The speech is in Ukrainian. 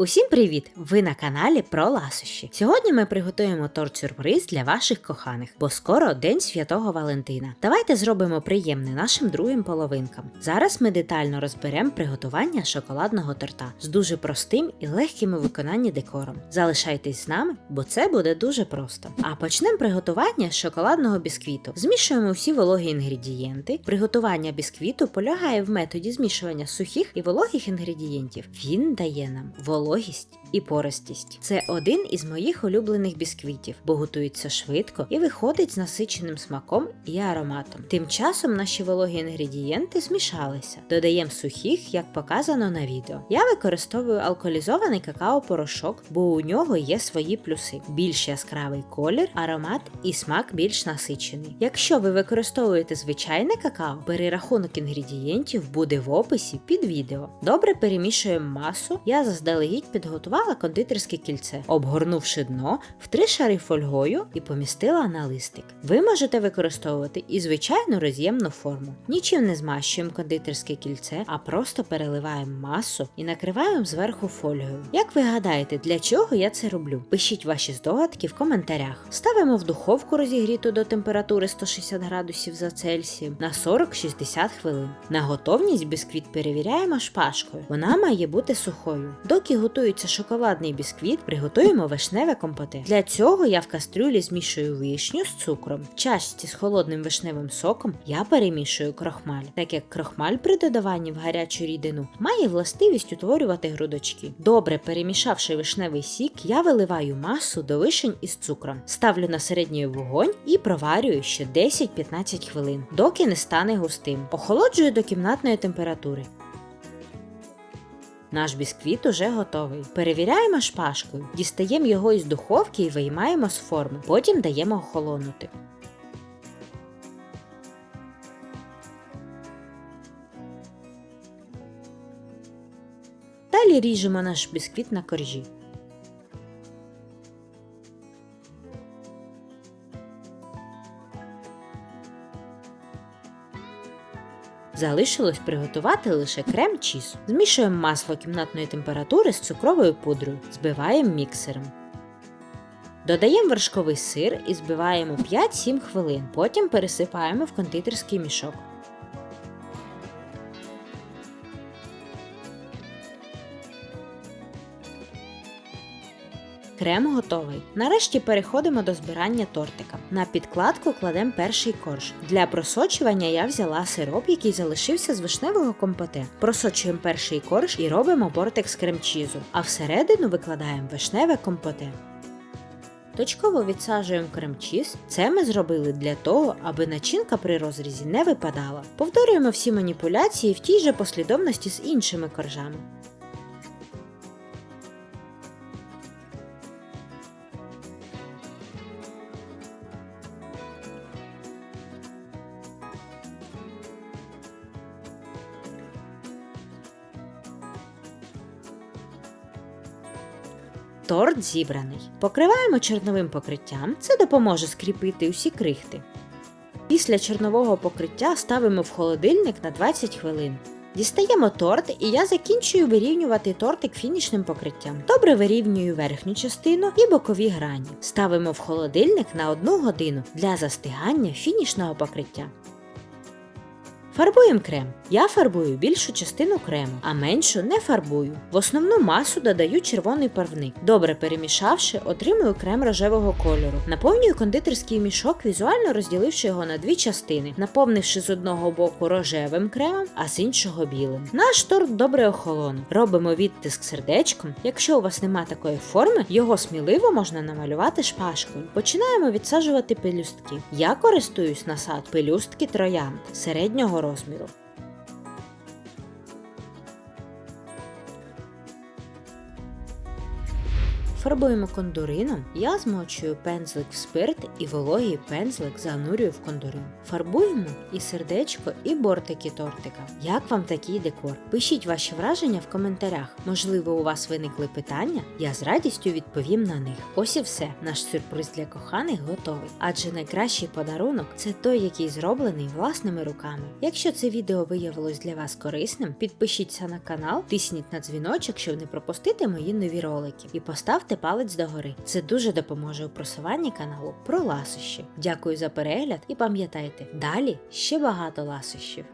Усім привіт! Ви на каналі про ласощі. Сьогодні ми приготуємо торт-сюрприз для ваших коханих, бо скоро День Святого Валентина. Давайте зробимо приємне нашим другим половинкам. Зараз ми детально розберемо приготування шоколадного торта з дуже простим і легким у виконанні декором. Залишайтесь з нами, бо це буде дуже просто. А почнемо приготування шоколадного бісквіту. Змішуємо усі вологі інгредієнти. Приготування бісквіту полягає в методі змішування сухих і вологих інгредієнтів. Він дає нам вологість і пористість. Це один із моїх улюблених бісквітів, бо готується швидко і виходить з насиченим смаком і ароматом. Тим часом наші вологі інгредієнти змішалися. Додаємо сухих, як показано на відео. Я використовую алкоголізований какао-порошок, бо у нього є свої плюси: більш яскравий колір, аромат і смак більш насичений. Якщо ви використовуєте звичайне какао, перерахунок інгредієнтів буде в описі під відео. Добре перемішуємо масу. Я заздалегідь підготувала кондитерське кільце, обгорнувши дно в три шари фольгою і помістила на листик. Ви можете використовувати і звичайну роз'ємну форму. Нічим не змащуємо кондитерське кільце, а просто переливаємо масу і накриваємо зверху фольгою. Як ви гадаєте, для чого я це роблю? Пишіть ваші здогадки в коментарях. Ставимо в духовку розігріту до температури 160 градусів за Цельсієм на 40-60 хвилин. На готовність бісквіт перевіряємо шпажкою. Вона має бути сухою. Доки готується шоколадний бісквіт, приготуємо вишневе компоте. Для цього я в кастрюлі змішую вишню з цукром. В чашці з холодним вишневим соком я перемішую крохмаль, так як крохмаль при додаванні в гарячу рідину має властивість утворювати грудочки. Добре перемішавши вишневий сік, я виливаю масу до вишень із цукром, ставлю на середній вогонь і проварюю ще 10-15 хвилин, доки не стане густим. Охолоджую до кімнатної температури. Наш бісквіт уже готовий. Перевіряємо шпажкою, дістаємо його із духовки і виймаємо з форми. Потім даємо охолонути. Далі ріжемо наш бісквіт на коржі. Залишилось приготувати лише крем чіз. Змішуємо масло кімнатної температури з цукровою пудрою, збиваємо міксером. Додаємо вершковий сир і збиваємо 5-7 хвилин. Потім пересипаємо в кондитерський мішок. Крем готовий. Нарешті переходимо до збирання тортика. На підкладку кладемо перший корж. Для просочування я взяла сироп, який залишився з вишневого компоте. Просочуємо перший корж і робимо бортик з крем-чізу, а всередину викладаємо вишневе компоте. Точково відсаджуємо крем-чіз. Це ми зробили для того, аби начинка при розрізі не випадала. Повторюємо всі маніпуляції в тій же послідовності з іншими коржами. Торт зібраний. Покриваємо чорновим покриттям, це допоможе скріпити усі крихти. Після чорнового покриття ставимо в холодильник на 20 хвилин. Дістаємо торт, і я закінчую вирівнювати тортик фінішним покриттям. Добре вирівнюю верхню частину і бокові грані. Ставимо в холодильник на 1 годину для застигання фінішного покриття. Фарбуємо крем. Я фарбую більшу частину крему, а меншу не фарбую. В основну масу додаю червоний парвник. Добре перемішавши, отримую крем рожевого кольору. Наповнюю кондитерський мішок, візуально розділивши його на дві частини, наповнивши з одного боку рожевим кремом, а з іншого білим. Наш торт добре охолонув. Робимо відтиск сердечком. Якщо у вас нема такої форми, його сміливо можна намалювати шпажкою. Починаємо відсаджувати пелюстки. Я користуюсь насад пелюстки троянд середнього hospital. Фарбуємо кондурином, я змочую пензлик в спирт і вологий пензлик занурюю в кондурин. Пофарбуємо і сердечко, і бортики тортика. Як вам такий декор? Пишіть ваші враження в коментарях. Можливо, у вас виникли питання? Я з радістю відповім на них. Ось і все. Наш сюрприз для коханих готовий. Адже найкращий подарунок це той, який зроблений власними руками. Якщо це відео виявилось для вас корисним, підпишіться на канал, тисніть на дзвіночок, щоб не пропустити мої нові ролики, і поставте палець догори. Це дуже допоможе у просуванні каналу про ласощі. Дякую за перегляд і пам'ятайте, далі ще багато ласощів.